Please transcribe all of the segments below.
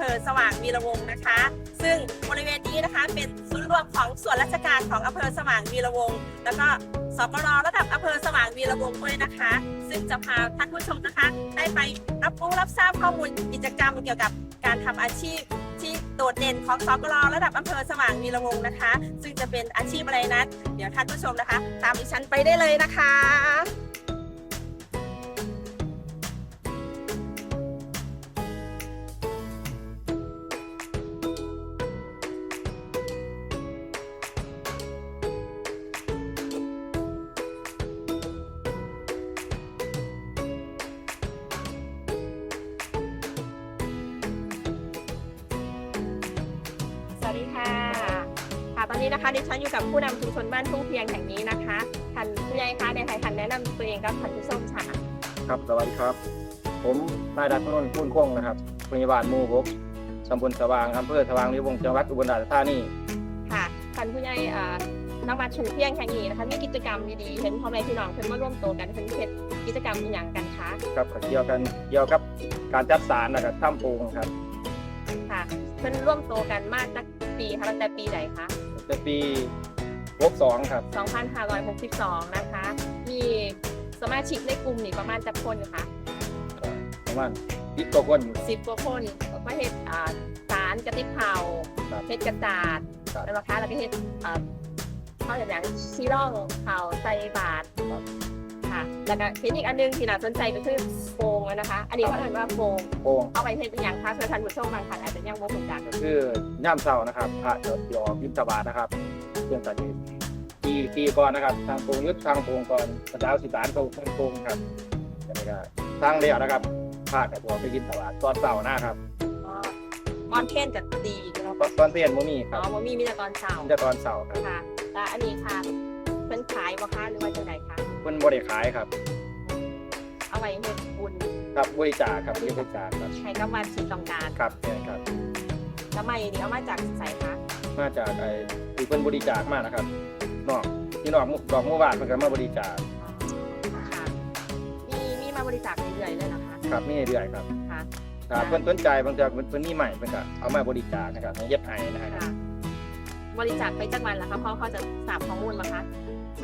ภอสว่างวีระวงศ์นะคะ ซึ่งบริเวณนี้นะคะเป็นศูนย์รวมของส่วนราชการของอำเภอสว่างวีระวงศ์แล้วก็สกรระดับอำเภอสว่างวีระวงศ์ด้วยนะคะ ซึ่งจะพาท่านผู้ชมนะคะ ได้ไปรับรู้รับทราบข้อมูลกิจกรรมเกี่ยวกับการทำอาชีพที่โดดเด่นของสกรระดับอำเภอสว่างวีระวงศ์นะคะ ซึ่งจะเป็นอาชีพอะไรนั้น เดี๋ยวท่านผู้ชมนะคะ ตามดิฉันไปได้เลยนะคะ ดีค่ะค่ะ ตอนนี้นะคะดิฉันอยู่กับผู้นำชุมชนบ้านทุ่งเพียงแห่งนี้นะคะท่านผู้ใหญ่คะในไทยทันแนะนำตัวเองกับท่านผู้ชมค่ะครับสวัสดีครับ ผมนายดัชนนท์พูนคงนะครับพยาบาลหมู่หกตำบลสว่างอำเภอสว่างนิวงศ์จังหวัดอุบลราชธานีค่ะท่านผู้ใหญ่เอ่อนักวัดชุมเพียงแห่งนี้นะคะมีกิจกรรมดีๆเห็นพ่อแม่พี่น้องเพิ่นมาร่วมตัวกันเพิ่นเฮ็ดกิจกรรมอหย่างกันคะครับก็เกี่ยวกันเกี่ยวกับการจัดสารนะครับถ้ำปูงครับค่ะเพิ่นร่วมตัวกันมาตั้ง ปีคะตั้งแต่ปีไหนคะตั้งแต่ปี62ครับ 2562 นะคะ มีสมาชิกในกลุ่มนี่ประมาณจักคนคะประมาณสิบกว่าคนอยู่10กว่าคนก็เฮ็ดอ่าสารกระติบเผาครับ เฮ็ดกระจาดครับ แล้วนะคะแล้วก็เฮ็ดอ่าข้าวอย่างชีร่องเผาใส่บาตรครับ ค่ะ แล้วก็เห็นอีกอันหนึงที่น่าสนใจก็คือโฟงอะนะคะ อันนี้เขาเรียกว่าโฟงโป่งเอาไปเฮ็ดเป็นอย่างคะเพื่อท่านผู้ชมบางท่านอาจจะยังบ่รู้จักก็คือย่ามเช้านะครับพระจะยออกยิมตบาทนะครับเพื่อนตัดปีปีก่อนนะครับ ทางปูงยุดทางปูงก่อนพระเจ้าสิบานเขาทางปูงครับจะไม่ได้ทางเดียวนะครับพระกับตัวไปยิมตบาทตอนเสาร์หน้าครับอ๋อมอนเทนจะดีเนาะตอนเตียนโมมีคอ๋รัอบบ่มีมีแต่ตอนเช้าจะตอนเสาร์ครับค่ะแล้วอันนี้ค่ะเพิ่นขายบ่คะหรือว่าจังไดคะ เพิ่นบริขายครับ เอาไว้เฮ็ดบุญครับบริจาคครับบริจาคครับให้กับวัดที่ต้องการครับเนี่ยครับ แล้วไม่นี่เอามาจากไสคะมาจากไอ้ที่เพิ่นบริจาคมานะครับนอกที่นอกหมู่ดอกหมู่บ้านเพิ่นก็มาบริจาคค่ะมีมีมาบริจาคเรื่อยๆเลยเหรอคะครับมีเรื่อยๆครับค่ะถ้าเพิ่นสนใจบางทีเพิ่นเพิ่นมีใหม่เพิ่นก็เอามาบริจาคนะครับให้เย็บให้นะครับ ค่ะบริจาคไปจักวันแล้วคะเพราะเขาจะทราบข้อมูลมาคะ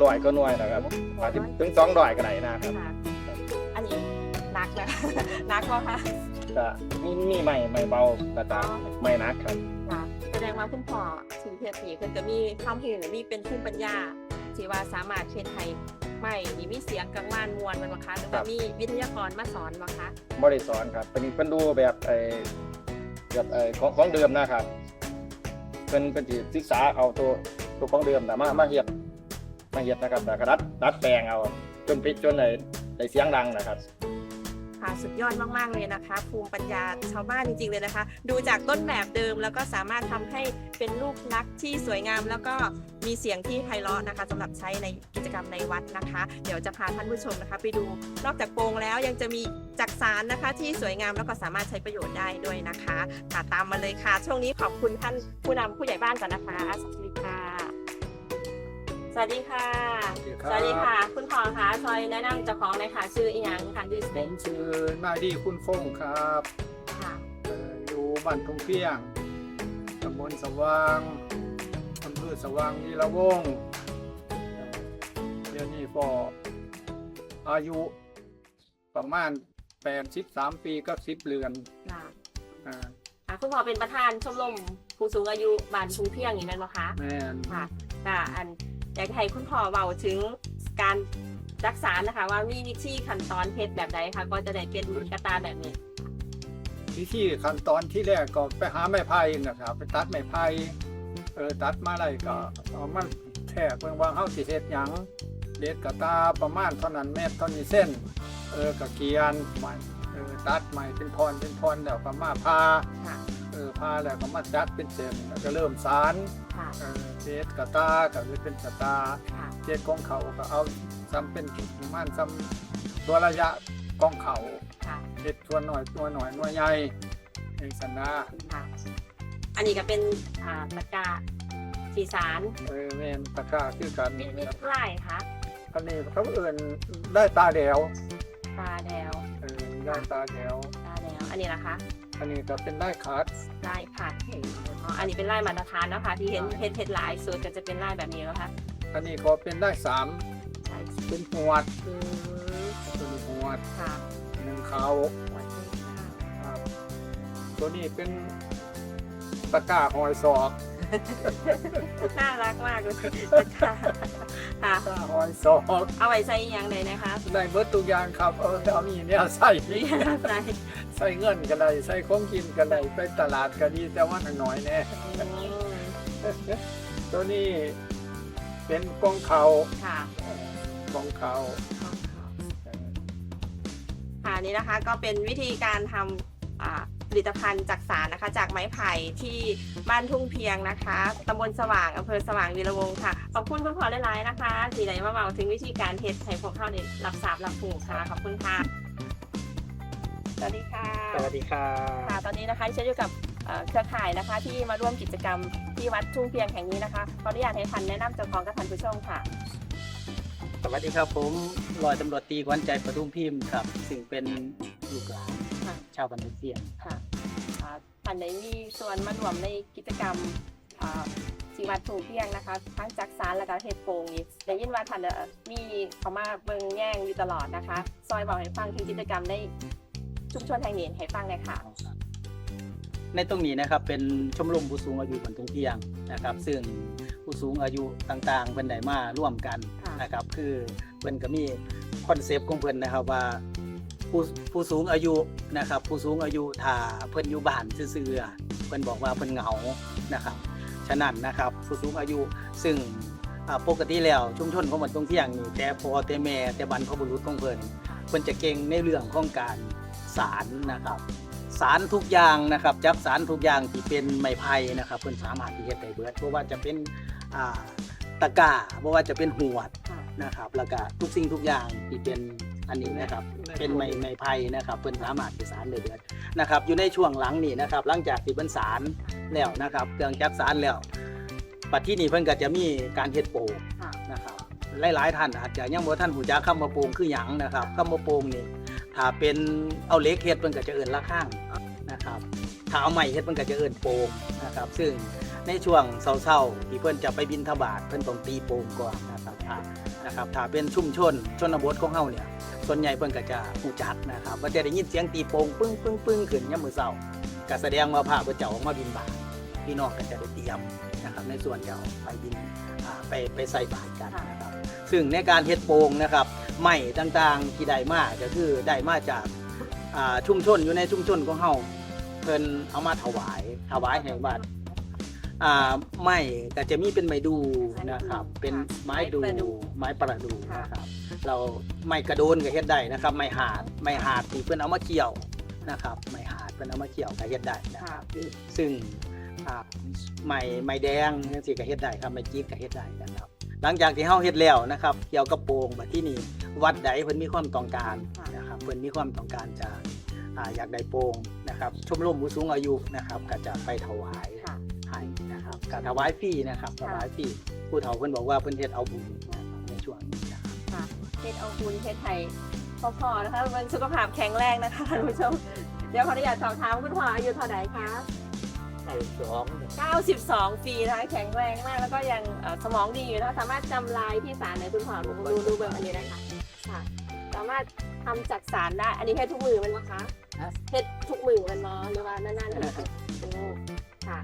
ร้อยก็หน่วยนะครับอาจจะถึงสองร้อยก็ได้นะครับค่ะอันนี้นักนะนักก็ค่ะก็มีมีใหม่ใหม่เบาแล้วก็ใหม่หนักครับค่ะแสดงว่าคุณพ่อถือเพศสีเพิ่นก็มีความเห็นมีเป็นภูมิปัญญาที่ว่าสามารถเทศไทยไม่นี่มีเสียงกังวานมวลมันบ่คะหรือว่ามีวิทยากรมาสอนบ่คะบ่ได้สอนครับเพิ่นเพิ่นดูแบบไอ้แบบไอ้ของของเดิมนะครับเพิ่นเพิ่นสิศึกษาเอาตัวตัวของเดิมแต่ะมามาเฮ็ด มาเฮ็ดนะครับแต่ก็ดัดดัดแปลงเอาจนไปจนได้ได้เสียงดังนะครับ ค่ะสุดยอดมากๆเลยนะคะ ภูมิปัญญาชาวบ้านจริงๆเลยนะคะ ดูจากต้นแบบเดิมแล้วก็สามารถทำให้เป็นรูปลักษณ์ที่สวยงาม แล้วก็มีเสียงที่ไพเราะนะคะสำหรับใช้ในกิจกรรมในวัดนะคะ เดี๋ยวจะพาท่านผู้ชมนะคะ ไปดูนอกจากโปรงแล้วยังจะมีจักสารนะคะ ที่สวยงามแล้วก็สามารถใช้ประโยชน์ได้ด้วยนะคะค่ะตามมาเลยค่ะ ช่วงนี้ขอบคุณท่านผู้นำผู้ใหญ่บ้านก่อนนะคะสวัสดี ค่ะสวัสดีค่ะ สวัสดีค่ะ คุณพ่อคะซอยแนะนำเจ้าของหน่อยค่ะ ชื่ออีหยังค่ะดิสผเนมชื่อนายดีคุณฟงครับค่ะ เอ่ออยู่บ้านทุ่งเพียงตำบลสว่างอำเภอสว่างวีระวงศ์เอ่อเดี๋ยวนี้ก็อายุประมาณ 83 ปีก็10เดือนค่ะอ่าค่ะ คุณพ่อเป็นประธานชมรมผู้สูงอายุบ้านชุงเพียงอย่างนั้นเหรอคะ แม่นค่ะค่ะอัน อยากให้คุณพ่อเบาถึงการรักษานะคะ ว่ามีวิธีขั้นตอนเพชรแบบใดคะก็จะได้เป็นกระตาแบบนี้ วิธีขั้นตอนที่แรกก็ไปหาไม้ไผ่นะครับ ไปตัดไม้ไผ่เออตัดมาได้ก็เอามันแทกเบิ่งว่าเฮาสิเฮ็ดหยังเด็ดกระตาประมาณเท่านั้นเมตรเท่านี้เส้น เออกะเกียนใหม่เออตัดใหม่เป็นพรเป็นพรแล้วก็มาพาค่ะเออพาแล้วก็มาจัดเป็นเส้นแล้วก็เริ่มสารค่ะเออเด็ดกระตาก็เลยเป็นกระตา ค่ะเด็ดของเขาก็เอาซ้ำเป็นประมาณซ้ำตัวระยะกองเขาค่ะเด็ดตัวหน่อยตัวหน่อยหน่วยใหญ่เองสันนาค่ะ อันนี้ก็เป็นอ่าตะกร้าสีสารเออแม่นตะกร้าคือกันมีมีไล่ค่ะอันนี้เขาเอื่นได้ตาแดวตาแดวเออได้ตาแดวตาแดวอันนี้นะคะ อันนี้ก็เป็นได้ขาดลายผัดอ๋ออันนี้เป็นลายมาตรฐานนะคะ ที่เห็นเห็ดเห็ดหลายสุดก็จะเป็นลายแบบนี้แล้วค่ะอันนี้ก็เป็นได้สามใช่เป็นหวดอืมเป็นหวดค่ะหนึ่งเขาหัวใจค่ะครับตัวนี้เป็นตะกร้าหอยศอกน่ารักมากเลยค่ะค่ะ ตะกร้าหอยศอกเอาไว้ใส่อหย่างใดนะคะ ได้เบิดทุกอย่างครับ เออเอามีเนี่ยใส่ หรือใส่ ใส่เงินก็ได้ใส่ของกินก็ได้ไปตลาดก็ดีแต่ว่าน้อยๆแน่อืมตัวนี้เป็นกองเขาค่ะกองเขาค่ะนี่นะคะก็เป็นวิธีการทำอ่าผลิตภัณฑ์จากสารนะคะ จากไม้ไผ่ที่บ้านทุ่งเพียงนะคะตำบลสว่างอำเภอสว่างวีระวงศ์ค่ะ ขอบคุณคุณพ่อหลายๆนะคะ ที่ไหนมาเมาถึงวิธีการเทสให้พวกเขาเนี่ยรับทราบรับผูค่ะ ขอบคุณค่ะ สวัสดีค่ะ สวัสดีครับค่ะ ตอนนี้นะคะดิฉันอยู่กับเอ่อเครือข่ายนะคะ ที่มาร่วมกิจกรรมที่วัดทุ่งเพียงแห่งนี้นะคะ ขออนุญาตให้ทันแนะนำเจ้าของกับท่านผู้ชมค่ะ สวัสดีครับผมร้อยตำรวจตีขวัญใจประทุมพิมพ์ครับ ซึ่งเป็นลูกหลานค่ะ ชาวบันทึกเสียงค่ะอ่าท่านใดมีส่วนมารวมในกิจกรรมอ่าที่วัดทุ่งเพียงนะคะ ทั้งจักสารและก็เทศโปงนี่ได้ยินว่าท่านเอ่อมีเขามาเบิ่งแย่งอยู่ตลอดนะคะ ซอยบอกให้ฟังถึงกิจกรรมใน ชุมชนแห่งนี้ให้ฟังเลยค่ะ ในตรงนี้นะครับเป็นชมรมผู้สูงอายุบันทึกเพียงนะครับ ซึ่งผู้สูงอายุต่างๆเป็นไดมาร่วมกันค่ะนะครับ คือเพิ่นก็มีคอนเซปต์ของเพิ่นนะครับว่าผู้ผู้สูงอายุนะครับ ผู้สูงอายุถ้าเพิ่นอยู่บ้านซื่อๆเพิ่นบอกว่าเพิ่นเหงานะครับฉะนั้นนะครับผู้สูงอายุซึ่งอ่าปกติแล้วชุมชนของมันตรงเที่ยงนี่แต่พ่อแต่แม่แต่บรรพบุรุษของเพิ่นเพิ่นจะเก่งในเรื่องของการ สารนะครับ สารทุกอย่างนะครับ จับสารทุกอย่างที่เป็นไม้ไผ่นะครับเพิ่นสามารถที่เฮ็ดได้เบิดเพราะว่าจะเป็นอ่าตะกร้าเพราะว่าจะเป็นหวดนะครับแล้วก็ทุกสิ่งทุกอย่างที่เป็นอันนี้นะครับ เป็นไม้ไม้ไผ่นะครับเพิ่นสามารถที่สารได้เบิดนะครับ อยู่ในช่วงหลังนี่นะครับ หลังจากที่เพิ่นสารแล้วนะครับเครื่องจักสารแล้วปัจจุบันนี้เพิ่นก็จะมีการเฮ็ดโปงนะครับหลายๆท่านอาจจะยังบ่ท่านหูจักคำว่าโปงคือหยังนะครับคำว่าโปงนี่ ถ้าเป็นเอาเหล็กเฮ็ดเพิ่นก็จะเอิ้นละข้างนะครับถ้าเอาไม้เฮ็ดเพิ่นก็จะเอิ้นโปงนะครับ ซึ่งในช่วงเช้าๆที่เพิ่นจะไปบินทบาทเพิ่นต้องตีโปงก่อนนะครับถ้านะครับถ้าเป็นชุมชนชนบทของเฮาเนี่ยส่วนใหญ่เพิ่นก็จะหูจักนะครับว่าจะได้ยินเสียงตีโปงปึ้งปึ้งปึ้งขึ้นยามมื้อเช้าก็แสดงว่าพระพุทธเจ้าออกมาบินบาตพี่น้องก็จะได้เตรียมนะครับในส่วนจะเอาไปบินอ่าไปไปใส่บาตรกันนะครับซึ่งในการเฮ็ดโปงนะครับ ไม้ต่างๆ ที่ได้มาก็คือได้มาจากอ่าชุมชนอยู่ในชุมชนของเฮาเพิ่นเอามาถวายถวายให้วัดอ่าไม้ก็จะมีเป็นไม้ดูนะครับ เป็นไม้ดูไม้ประดูนะครับ เราไม้กระโดนก็เฮ็ดได้นะครับ ไม้หาดไม้หาดที่เพิ่นเอามาเกี่ยวนะครับไม้หาดเพิ่นเอามาเกี่ยวก็เฮ็ดได้นะครับ ซึ่งอ่าไม้ไม้แดงจังซี่ก็เฮ็ดได้ครับไม้จี๊ดก็เฮ็ดได้นะครับ หลังจากที่เฮาเฮ็ดแล้วนะครับ เกี่ยวกับโปงบัดที่นี่ วัดใดเพิ่นมีความต้องการนะครับเพิ่นมีความต้องการจะอ่าอยากได้โปงนะครับชมรมผู้สูงอายุนะครับก็จะไปถวายค่ะให้นะครับก็ถวายฟรีนะครับถวายฟรีผู้เฒ่าเพิ่นบอกว่าเพิ่นเฮ็ดเอาบุญนะครับในช่วงนี้นะครับค่ะเทศเอาคุณเทศไทยพอๆนะคะมันสุขภาพแข็งแรงนะคะท่านผู้ชมเดี๋ยวขออนุญาตสอบถามคุณพ่ออายุเท่าไหร่คะไอ้สอง92ปีนะคะแข็งแรงมากแล้วก็ยังเอ่อสมองดีอยู่นะคะสามารถจำลายที่สารในคุณพ่อดูดูดูเบอร์อันนี้นะคะ ค่ะ สามารถทำจากสารได้ อันนี้เฮ็ดทุกมือมันวะคะเฮ็ดทุกมือมันเนาะหรือว่านานๆทีโอ้ค่ะ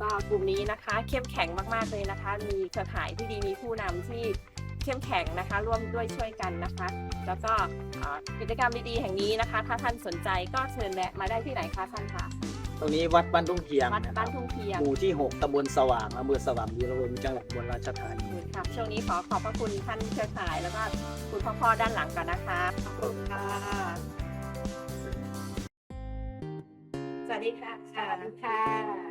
ก็กลุ่มนี้นะคะ เข้มแข็งมากๆเลยนะคะ มีเครือข่ายที่ดีมีผู้นำที่เข้มแข็งนะคะ ร่วมด้วยช่วยกันนะคะ แล้วก็เอ่อกิจกรรมดีๆแห่งนี้นะคะ ถ้าท่านสนใจก็เชิญแวะมาได้ที่ไหนคะท่านคะ ตรงนี้วัดบ้านทุ่งเพียงวัดนะคบ้ารันบทุ่งเพียงหมู่ที่ 6ตำบลสว่างอำเภอสว่างวีระวงศ์จังหวัดอุบลราชธานี ค่ะช่วงนี้ขอขอบพระคุณท่านเครือข่าย แล้วก็คุณพ่อพ่อด้านหลังก่อนนะคะขอบคุณค่ะสวัสดีค่ะสวัสดีค่ะ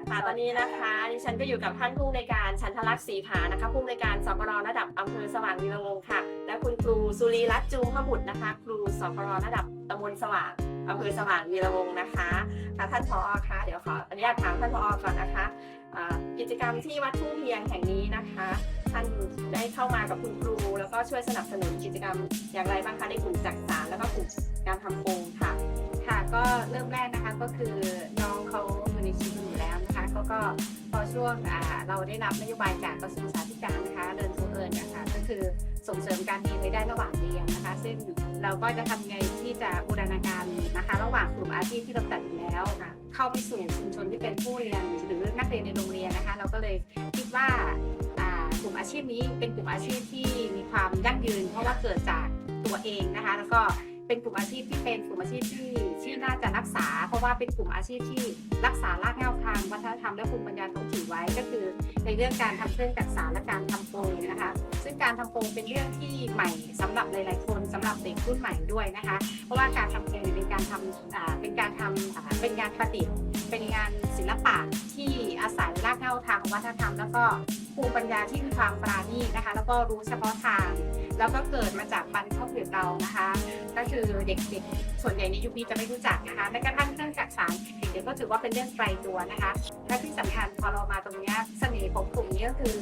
ค่ะตอนนี้นะคะดิฉันก็อยู่กับท่านผู้ในวยการชันทลักษณ์ศรีผานะคะผู้ในวยการสกรระดับอำเภอสว่างวีระวงศ์ค่ะ และคุณครูสุรีรัตน์จูงพบุตรนะคะ ครูสกรระดับ ตำบลสว่างอำเภอสว่างวีระวงศ์นะคะค่ะท่านผอคะเดี๋ยวขออนุญาตถามท่านผอก่อนนะคะกิจกรรมที่วัดทุ่งเพียงแห่งนี้นะคะ ท่านได้เข้ามากับคุณครู แล้วก็ช่วยสนับสนุนกิจกรรมอย่างไรบ้างคะในกลุ่มจักสารแล้วก็กลุ่มการทำโปงค่ะ ค่ะก็เริ่มแรกนะคะก็คือน้องเขาอยู่ในชีวิตอยู่แล้วนะคะเขาก็พอช่วงเราได้รับนโยบายจากกระทรวงสาธารณสุขนะคะเดินทูเอิญนะคะก็คือ ส่งเสริมการเรียนไว้ได้ระหว่างเรียนนะคะ ซึ่งเราก็จะทำไงที่จะบูรณาการนะคะ ระหว่างกลุ่มอาชีพที่เราจัดอยู่แล้วค่ะเข้าไปสู่ชุมชนที่เป็นผู้เรียนหรือนักเรียนในโรงเรียนนะคะ เราก็เลยคิดว่ากลุ่มอาชีพนี้เป็นกลุ่มอาชีพที่มีความยั่งยืน เพราะว่าเกิดจากตัวเองนะคะ แล้วก็ เป็นกลุ่มอาชีพที่เป็นกลุ่มอาชีพที่ที่น่าจะรักษา เพราะว่าเป็นกลุ่มอาชีพที่รักษารากเหง้าทางวัฒนธรรมและภูมิปัญญาท้องถิ่นไว้ก็คือ ในเรื่องการทำเครื่องจักสานและการทำโปงนะคะซึ่งการทำโปงเป็นเรื่องที่ใหม่สำหรับหลาย ๆ คนสำหรับเด็กรุ่นใหม่ด้วยนะคะ เพราะว่าการทำโปงเป็นการทำเป็นการทำเป็นงานประดิษฐ์ เป็นงานศิลปะที่อาศัยรากเหง้าทางวัฒนธรรม แล้วก็ภูมิปัญญาที่มีความปราณีตนะคะ แล้วก็รู้เฉพาะทาง แล้วก็เกิดมาจากบรรพบุรุษเรานะคะ ก็คือเด็กๆ ส่วนใหญ่ในยุคนี้จะไม่รู้จักนะคะแม้กระทั่งเครื่องจักรสานเด็กๆก็ถือว่าเป็นเรื่องไกลตัวนะคะ และที่สำคัญพอเรามาตรงนี้เสน่ห์ของกลุ่มนี้ก็คือ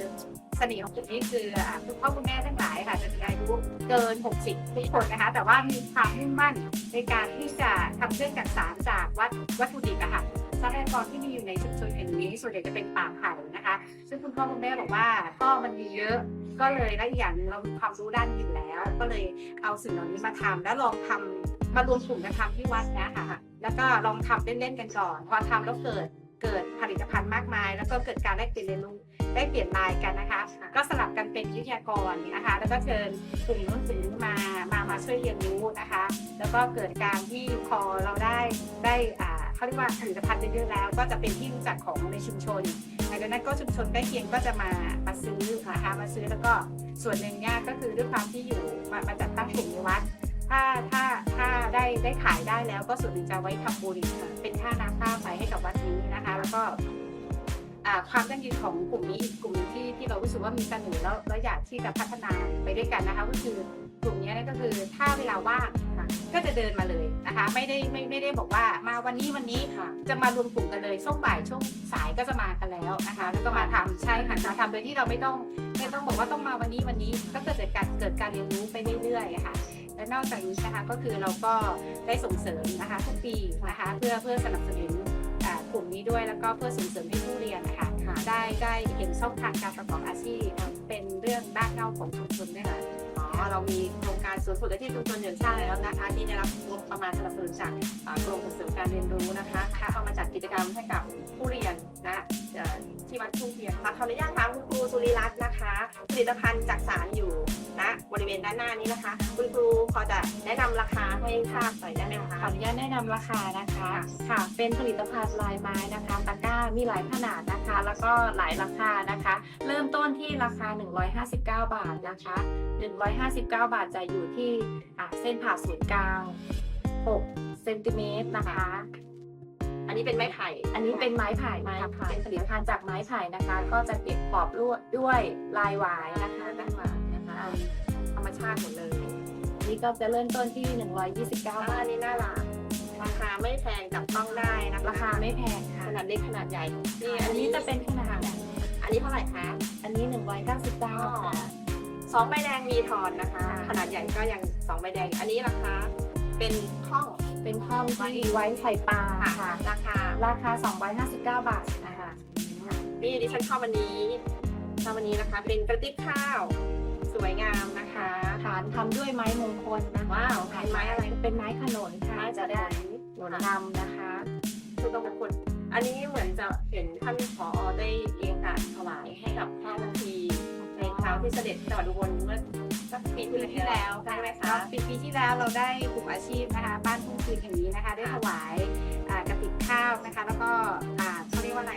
เสน่ห์ของกลุ่มนี้คือคุณพ่อคุณแม่ทั้งหลายค่ะจะมีอายุเกิน 60 ทุกคนนะคะ แต่ว่ามีความมุ่งมั่นในการที่จะทำเครื่องจักสานจากวัตวัตถุดิบอะค่ะ ทรัพยากรที่มีอยู่ในชุมชนแห่งนี้ ส่วนใหญ่จะเป็นป่าไผ่นะคะ ซึ่งคุณพ่อคุณแม่บอกว่าก็มันมีเยอะก็เลยและอีกอย่างหนึ่งเรามีความรู้ด้านนี้อยู่แล้ว ก็เลยเอาสิ่งเหล่านี้มาทำแล้วลองทำมารวมกลุ่มกันทำที่วัดนะค่ะแล้วก็ลองทำเล่นๆกันก่อนพอทำแล้วเกิดเกิดผลิตภัณฑ์มากมาย แล้วก็เกิดการแลกเปลี่ยนเรียนรู้ได้เปลี่ยนลายกันนะคะ ก็สลับกันเป็นวิทยากรนะคะ แล้วก็เชิญกลุ่มนู้นกลุ่มนี้มามามาช่วยเรียนรู้นะคะ แล้วก็เกิดการที่พอเราได้ได้อ่า เขาเรียกว่าผลิตภัณฑ์เยอะๆแล้ว ก็จะเป็นที่รู้จักของในชุมชนหลังนั้นก็ชุมชนใกล้เคียงก็จะมามาซื้อนะคะมาซื้อแล้วก็ส่วนหนึ่งเนี่ยก็คือด้วยความที่อยู่มามาจัดตั้งกลุ่มในวัด ถ้าถ้าถ้าได้ได้ขายได้แล้วก็ส่วนหนึ่งจะไว้ทำบุญเป็นค่าน้ำค่าไฟให้กับวัดนี้นะคะ แล้วก็ความยั่งยืนของกลุ่มนี้อีกกลุ่มที่ที่เรารู้สึกว่ามีเสน่ห์แล้วแล้วอยากที่จะพัฒนาไปด้วยกันนะคะก็คือ กลุ่มนี้ก็คือถ้าเวลาว่างก็จะเดินมาเลยนะคะ ไม่ได้ไม่ไม่ได้บอกว่ามาวันนี้วันนี้ค่ะจะมารวมกลุ่มกันเลยช่วงบ่ายช่วงสายก็จะมากันแล้วนะคะ แล้วก็มาทำใช่ค่ะมาทำโดยที่เราไม่ต้องไม่ต้องบอกว่าต้องมาวันนี้วันนี้ก็เกิดการเกิดการเรียนรู้ไปเรื่อยๆค่ะและนอกจากนี้นะคะก็คือเราก็ได้ส่งเสริมนะคะทุกปีนะคะเพื่อเพื่อสนับสนุนกลุ่มนี้ด้วยแล้วก็เพื่อส่งเสริมให้ผู้เรียนนะคะได้ได้เห็นช่องทางการประกอบอาชีพเป็นเรื่องด้านเงาของชุมชนด้วยค่ะ เรามีโครงการศูนย์ฝึกอาชีพชุมชนเยือนชาติแล้วนะคะที่ได้รับงบประมาณสนับสนุนจากอ่ากรมส่งเสริมการเรียนรู้นะคะเข้ามาจัดกิจกรรมให้กับผู้เรียนนะเอ่อที่วัดทุ่งเทียนค่ะขออนุญาตถามคุณครูสุริรัตน์นะคะ ผลิตภัณฑ์จากสารอยู่ณบริเวณด้านหน้านี้นะคะ คุณครูพอจะแนะนำราคาให้ทราบหน่อยได้ไหมคะขออนุญาตแนะนำราคานะคะค่ะ เป็นผลิตภัณฑ์ลายไม้นะคะตะกร้ามีหลายขนาดนะคะ แล้วก็หลายราคานะคะ เริ่มต้นที่ราคา 159 บาทนะคะ159 บาทจะอยู่ที่อะเส้นผ่าศูนย์กลาง6เซนติเมตรนะคะ อันนี้เป็นไม้ไผ่ อันนี้เป็นไม้ไผ่ไม้ค่ะไผ่เป็นผลิตภัณฑ์จากไม้ไผ่นะคะ ก็จะเก็บขอบลวดด้วยลายหวายนะคะด้านหลังนะคะธรรมชาติหมดเลยนี่ก็จะเริ่มต้นที่ 129 บาอัทนนี้น่ารักราคาไม่แพงจับต้องได้นะคะราคาไม่แพงค่ะขนาดเล็กขนาดใหญ่นี่อัอันนนี้นี้จะจะเป็เป็นนขนาดใหญ่อันนี้เท่าไหร่คะอันนี้ 199ค่ะ สองใบแดงมีทอนนะคะค่ะขนาดใหญ่ก็ยังสองใบแดง อันนี้ราคาเป็นข้องเป็นห้องที่ไว้ไข่ปลาค่ะ ราคา ราคา 259 บาทนะคะนี่ดิฉันชอบวันนี้ชอบวันนี้นะคะ เป็นกระติบข้าว สวยงามนะคะ ฐานทำด้วยไม้มงคลนะคะว้าวเป็นไม้อะไรเป็นไม้ขนุนค่ะไม้จะจะได้ได้หนุนนำนะคะคือต้องเป็นคนอันนี้เหมือนจะเห็นท่านผอได้ ที่เสด็จจังหวัดอุบลเมื่อสักปีปีที่ที่แล้แล้ววใช่ไหมค่ะคะปีปีที่แล้วเราได้กลุ่มอาชีพนะคะบ้านทุ่งคืนแห่งนี้นะคะ ได้ถวายอ่ากระติบข้าวนะคะ แล้วก็อ่าเขาเรียกว่าอะไร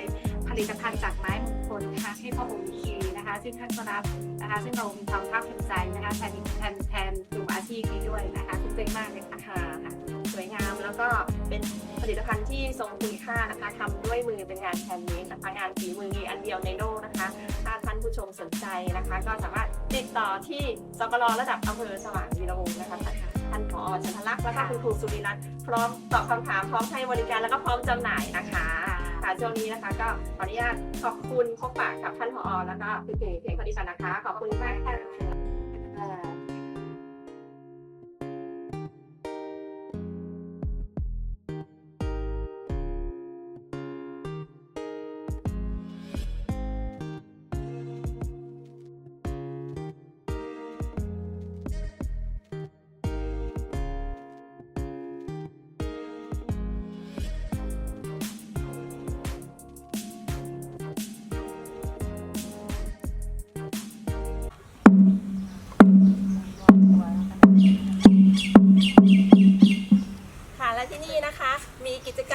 ผลิตภัณฑ์จากไม้มงคลนะคะให้พ่อองค์คีนะคะ ซึ่งท่านก็รับนะคะ ซึ่งเรามีความภาคภูมิใจนะคะแทนแทนแทนกลุ่มอาชีพนี้ด้วยนะคะภูมิใจมากเลยค่ะค่ะส วยงาม แล้วก็เป็นผลิตภัณฑ์ที่ทรงคุณค่านะคะทำด้วยมือเป็นงานแฮนด์เมดนะคะงานฝีมือมีอันเดียวในโลกนะคะ ถ้าท่านผู้ชมสนใจนะคะ ก็สามารถติดต่อที่สกลระดับอำเภอสว่างวีระวงศ์นะคะท่านผอชันทลักษณ์แล้วก็คุณครูสุริรัตน์พร้อมตอบคำถามพร้อมให้บริการแล้วก็พร้อมจำหน่ายนะคะค่ะช่วงนี้นะคะ ก็ขออนุญาตขอบคุณพบปะกับท่านผอแล้วก็คุณเก่งเพลงคนดิฉันนะคะ ขอบคุณมากค่ะ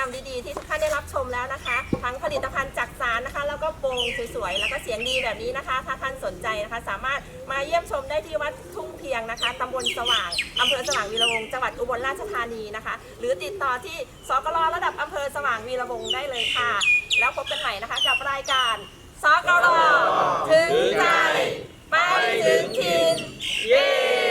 รมดีๆ ที่ทุกท่านได้รับชมแล้วนะคะ ทั้งผลิตภัณฑ์จากสารนะคะ แล้วก็โปรงสวยๆ แล้วก็เสียงดีแบบนี้นะคะ ถ้าท่านสนใจนะคะ สามารถมาเยี่ยมชมได้ที่วัดทุ่งเพียงนะคะตำบลสว่างอำเภอสว่างวีระวงศจังหวัดอุบลราชธานีนะคะ หรือติดต่อที่สกลระดับอำเภอสว่างวีระวงศได้เลยค่ะ แล้วพบกันใหม่นะคะ กับรายการสกลถึงใจไปถึงถิ่นเย้